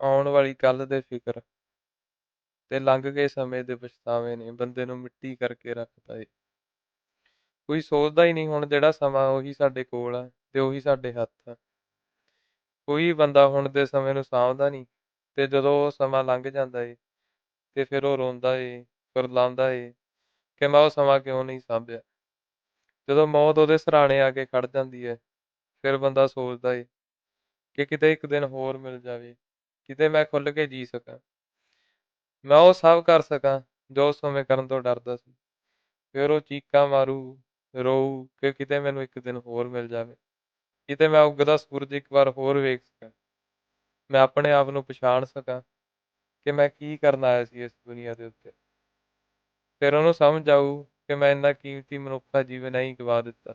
ਆਉਣ ਵਾਲੀ ਕੱਲ ਦੇ ਫਿਕਰ। ਤੇ ਲੰਘ ਗਏ ਸਮੇਂ ਦੇ ਪਛਤਾਵੇ ਨੇ, ਬੰਦੇ ਨੂੰ ਮਿੱਟੀ ਕਰਕੇ ਰੱਖਦਾ ਏ। ਕੋਈ ਸੋਚਦਾ ਹੀ ਨਹੀਂ ਹੁਣ ਜਿਹੜਾ ਸਮਾਂ ਉਹੀ ਸਾਡੇ ਕੋਲ ਆ ਤੇ ਉਹੀ ਸਾਡੇ ਹੱਥ ਆ। ਕੋਈ ਬੰਦਾ ਹੁਣ ਦੇ ਸਮੇਂ ਨੂੰ ਸਾਂਭਦਾ ਨਹੀਂ ਤੇ ਜਦੋਂ ਉਹ ਸਮਾਂ ਲੰਘ ਜਾਂਦਾ ਏ ਤੇ ਫਿਰ ਉਹ ਰੋਂਦਾ ਏ ਕੁਰਲਾਉਂਦਾ ਏ ਕਿ ਮੈਂ ਉਹ ਸਮਾਂ ਕਿਉਂ ਨਹੀਂ ਸਾਂਭਿਆ? ਜਦੋਂ ਮੌਤ ਉਹਦੇ ਸਰਾਣੇ ਆ ਕੇ ਖੜ ਜਾਂਦੀ ਹੈ ਫਿਰ ਬੰਦਾ ਸੋਚਦਾ ਏ ਕਿ ਕਿਤੇ ਇੱਕ ਦਿਨ ਹੋਰ ਮਿਲ ਜਾਵੇ। ਕਿਤੇ ਮੈਂ ਖੁੱਲ ਕੇ ਜੀ ਸਕਾਂ। ਮੈਂ ਉਹ ਸਭ ਕਰ ਸਕਾਂ ਜੋ ਉਸ ਸਮੇਂ ਕਰਨ ਤੋਂ ਡਰਦਾ ਸੀ। ਫਿਰ ਉਹ ਚੀਕਾਂ ਮਾਰੂ, ਰੋਊ ਕਿ ਕਿਤੇ ਮੈਨੂੰ ਇੱਕ ਦਿਨ ਹੋਰ ਮਿਲ ਜਾਵੇ। ਕਿਤੇ ਮੈਂ ਉੱਗਦਾ ਸੂਰਜ ਇੱਕ ਵਾਰ ਹੋਰ ਵੇਖ ਸਕਾਂ। ਮੈਂ ਆਪਣੇ ਆਪ ਨੂੰ ਪਛਾਣ ਸਕਾਂ ਕਿ ਮੈਂ ਕੀ ਕਰਨ ਆਇਆ ਸੀ ਇਸ ਦੁਨੀਆ ਦੇ ਉੱਤੇ। ਫਿਰ ਉਹਨੂੰ ਸਮਝ ਆਊ ਕਿ ਮੈਂ ਇੰਨਾ ਕੀਮਤੀ ਮਨੁੱਖਾ ਜੀਵਨ ਨਹੀਂ ਗਵਾ ਦਿੱਤਾ।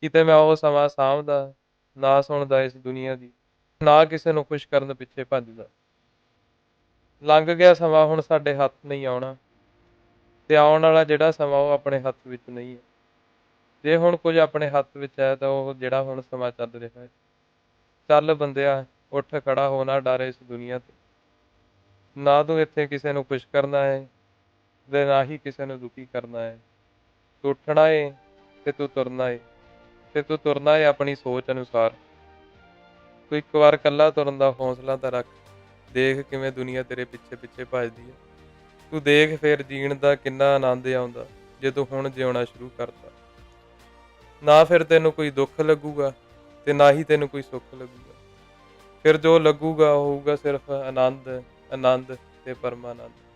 ਕਿਤੇ ਮੈਂ ਉਹ ਸਮਾਂ ਸਾਂਭਦਾ, ਨਾ ਸੁਣਦਾ ਇਸ ਦੁਨੀਆ ਦੀ। ਨਾ ਕਿਸੇ ਨੂੰ ਖੁਸ਼ ਕਰਨ ਪਿੱਛੇ ਭੱਜਦਾ ਲੰਘ ਗਿਆ ਸਮਾਂ, ਹੁਣ ਸਾਡੇ ਹੱਥ ਨਹੀਂ ਆਉਣਾ। ਤੇ ਆਉਣ ਵਾਲਾ ਜਿਹੜਾ ਸਮਾਂ, ਉਹ ਆਪਣੇ ਹੱਥ ਵਿੱਚ ਨਹੀਂ ਹੈ। ਜੇ ਹੁਣ ਕੁਝ ਆਪਣੇ ਹੱਥ ਵਿੱਚ ਹੈ, ਤਾਂ ਉਹ ਜਿਹੜਾ ਹੁਣ ਸਮਾਂ ਚੱਲ ਰਿਹਾ ਹੈ। ਚੱਲ ਬੰਦਿਆ, ਉੱਠ ਖੜਾ ਹੋ ਨਾ ਡਰ ਇਸ ਦੁਨੀਆ ਤੇ। ਨਾ ਤੂੰ ਇੱਥੇ ਕਿਸੇ ਨੂੰ ਖੁਸ਼ ਕਰਨਾ ਹੈ, ਤੇ ਨਾ ਹੀ ਕਿਸੇ ਨੂੰ ਦੁਖੀ ਕਰਨਾ ਹੈ। ਤੂੰ ਉੱਠਣਾ ਏ, ਤੇ ਤੂੰ ਤੁਰਨਾ ਏ, ਤੇ ਤੂੰ ਤੁਰਨਾ ਏ ਆਪਣੀ ਸੋਚ ਅਨੁਸਾਰ। ਤੂੰ ਇੱਕ ਵਾਰ ਇਕੱਲਾ ਤੁਰਨ ਦਾ ਹੌਸਲਾ ਤਾਂ ਰੱਖ। ਦੇਖ ਕਿਵੇਂ ਦੁਨੀਆ ਤੇਰੇ ਪਿੱਛੇ ਪਿੱਛੇ ਭੱਜਦੀ ਹੈ। ਤੂੰ ਦੇਖ ਫਿਰ ਜੀਣ ਦਾ ਕਿੰਨਾ ਆਨੰਦ ਆਉਂਦਾ, ਜੇ ਤੂੰ ਹੁਣ ਜਿਉਣਾ ਸ਼ੁਰੂ ਕਰਤਾ। ਨਾ ਫਿਰ ਤੈਨੂੰ ਕੋਈ ਦੁੱਖ ਲੱਗੂਗਾ ਤੇ ਨਾ ਹੀ ਤੈਨੂੰ ਕੋਈ ਸੁੱਖ ਲੱਗੂਗਾ। ਫਿਰ ਜੋ ਲੱਗੂਗਾ ਹੋਊਗਾ ਸਿਰਫ ਆਨੰਦ ਆਨੰਦ ਤੇ ਪਰਮਾਨੰਦ।